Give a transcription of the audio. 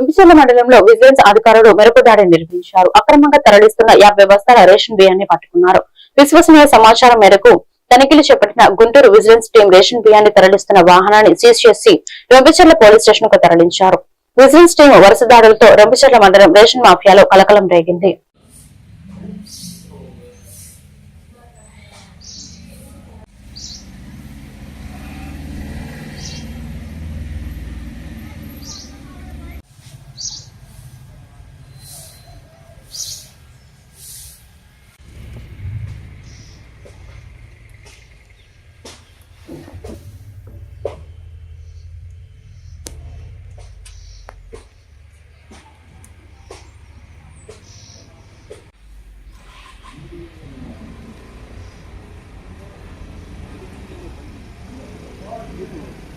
జంపిచెల్ల మండలంలో విజిలెన్స్ అధికారులు మెరుపు దాడి నిర్వహించారు. అక్రమంగా తరలిస్తున్న యాభై బస్తాల రేషన్ బియ్యాన్ని పట్టుకున్నారు. విశ్వసనీయ సమాచారం మేరకు తనిఖీలు చేపట్టిన గుంటూరు విజిలెన్స్ టీం రేషన్ బియ్యాన్ని తరలిస్తున్న వాహనాన్ని సీజ్ చేసి రొంపిచెర్ల పోలీస్ స్టేషన్కు తరలించారు. విజిలెన్స్ టీం వరుస దాడులతో రొంపిచెర్ల మండలం రేషన్ మాఫియాలో కలకలం రేగింది. give me